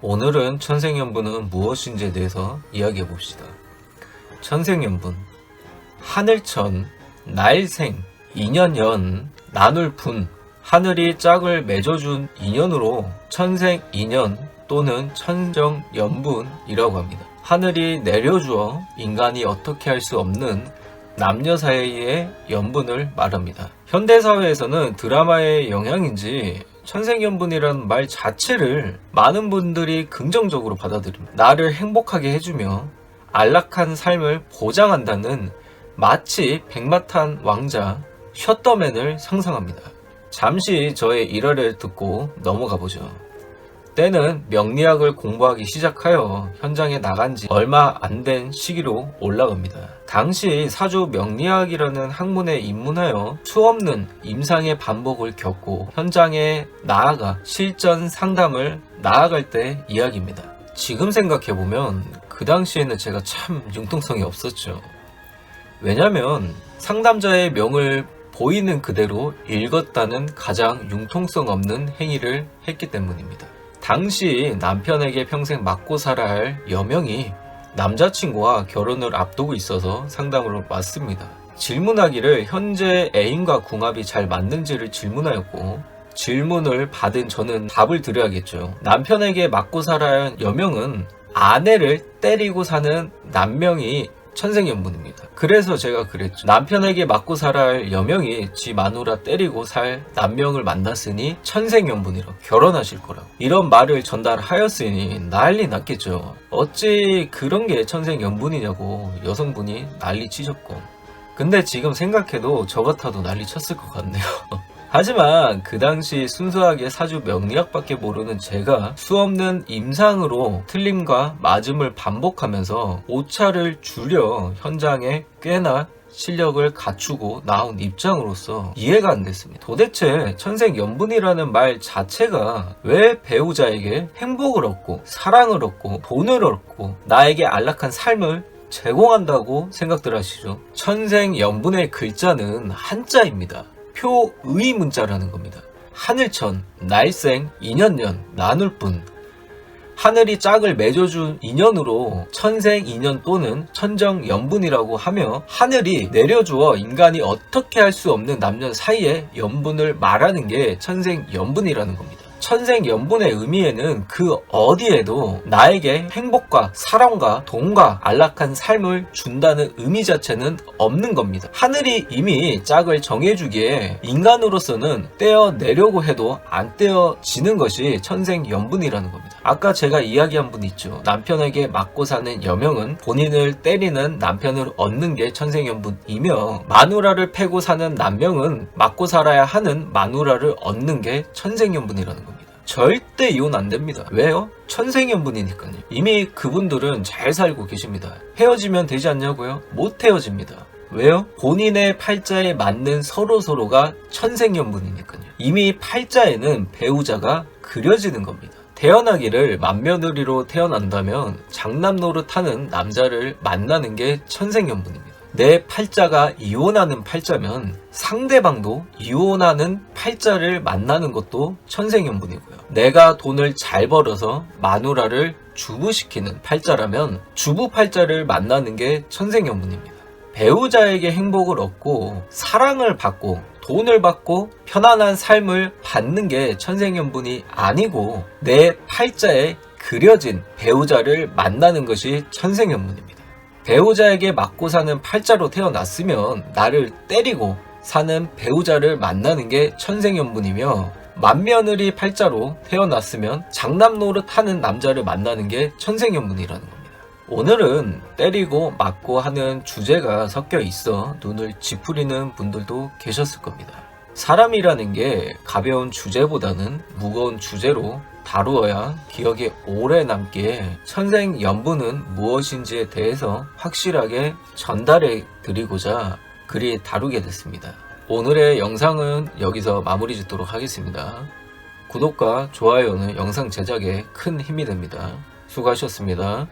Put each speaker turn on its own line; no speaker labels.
오늘은 천생연분은 무엇인지에 대해서 이야기해 봅시다. 천생연분, 하늘천, 날생, 인연연, 나눌분, 하늘이 짝을 맺어준 인연으로 천생인연 또는 천정연분이라고 합니다. 하늘이 내려주어 인간이 어떻게 할 수 없는 남녀 사이의 연분을 말합니다. 현대사회에서는 드라마의 영향인지 천생연분이라는 말 자체를 많은 분들이 긍정적으로 받아들입니다. 나를 행복하게 해주며 안락한 삶을 보장한다는 마치 백마탄 왕자 셔터맨을 상상합니다. 잠시 저의 일화를 듣고 넘어가 보죠. 때는 명리학을 공부하기 시작하여 현장에 나간 지 얼마 안 된 시기로 올라갑니다. 당시 사주 명리학이라는 학문에 입문하여 수없는 임상의 반복을 겪고 현장에 나아가 실전 상담을 나아갈 때 이야기입니다. 지금 생각해보면 그 당시에는 제가 참 융통성이 없었죠. 왜냐면 상담자의 명을 보이는 그대로 읽었다는 가장 융통성 없는 행위를 했기 때문입니다. 당시 남편에게 평생 맞고 살아야 할 여명이 남자친구와 결혼을 앞두고 있어서 상담으로 왔습니다. 질문하기를 현재 애인과 궁합이 잘 맞는지를 질문하였고 질문을 받은 저는 답을 드려야겠죠. 남편에게 맞고 살아야 할 여명은 아내를 때리고 사는 남명이 천생연분입니다. 그래서 제가 그랬죠. 남편에게 맞고 살아야 할 여명이 지 마누라 때리고 살 남명을 만났으니 천생연분이라 결혼하실 거라고. 이런 말을 전달하였으니 난리 났겠죠. 어찌 그런 게 천생연분이냐고 여성분이 난리 치셨고. 근데 지금 생각해도 저 같아도 난리 쳤을 것 같네요. 하지만 그 당시 순수하게 사주 명리학밖에 모르는 제가 수없는 임상으로 틀림과 맞음을 반복하면서 오차를 줄여 현장에 꽤나 실력을 갖추고 나온 입장으로서 이해가 안 됐습니다. 도대체 천생 연분이라는 말 자체가 왜 배우자에게 행복을 얻고 사랑을 얻고 돈을 얻고 나에게 안락한 삶을 제공한다고 생각들 하시죠? 천생 연분의 글자는 한자입니다. 표의 문자라는 겁니다. 하늘천, 날생, 인연년, 나눌 뿐. 하늘이 짝을 맺어준 인연으로 천생 인연 또는 천정 연분이라고 하며 하늘이 내려주어 인간이 어떻게 할 수 없는 남녀 사이의 연분을 말하는 게 천생 연분이라는 겁니다. 천생 연분의 의미에는 그 어디에도 나에게 행복과 사랑과 돈과 안락한 삶을 준다는 의미 자체는 없는 겁니다. 하늘이 이미 짝을 정해주기에 인간으로서는 떼어내려고 해도 안 떼어지는 것이 천생 연분이라는 겁니다. 아까 제가 이야기한 분 있죠. 남편에게 맞고 사는 여명은 본인을 때리는 남편을 얻는 게 천생연분이며 마누라를 패고 사는 남명은 맞고 살아야 하는 마누라를 얻는 게 천생연분이라는 겁니다. 절대 이혼 안 됩니다. 왜요? 천생연분이니까요. 이미 그분들은 잘 살고 계십니다. 헤어지면 되지 않냐고요? 못 헤어집니다. 왜요? 본인의 팔자에 맞는 서로서로가 천생연분이니까요. 이미 팔자에는 배우자가 그려지는 겁니다. 태어나기를 맏며느리로 태어난다면 장남 노릇하는 남자를 만나는 게 천생연분입니다. 내 팔자가 이혼하는 팔자면 상대방도 이혼하는 팔자를 만나는 것도 천생연분이고요. 내가 돈을 잘 벌어서 마누라를 주부시키는 팔자라면 주부 팔자를 만나는 게 천생연분입니다. 배우자에게 행복을 얻고 사랑을 받고 돈을 받고 편안한 삶을 받는 게 천생연분이 아니고 내 팔자에 그려진 배우자를 만나는 것이 천생연분입니다. 배우자에게 맞고 사는 팔자로 태어났으면 나를 때리고 사는 배우자를 만나는 게 천생연분이며 맏며느리 팔자로 태어났으면 장남 노릇하는 남자를 만나는 게 천생연분이라는 겁니다. 오늘은 때리고 맞고 하는 주제가 섞여 있어 눈을 찌푸리는 분들도 계셨을 겁니다. 사람이라는 게 가벼운 주제보다는 무거운 주제로 다루어야 기억에 오래 남기에 천생연분은 무엇인지에 대해서 확실하게 전달해 드리고자 글이 다루게 됐습니다. 오늘의 영상은 여기서 마무리 짓도록 하겠습니다. 구독과 좋아요는 영상 제작에 큰 힘이 됩니다. 수고하셨습니다.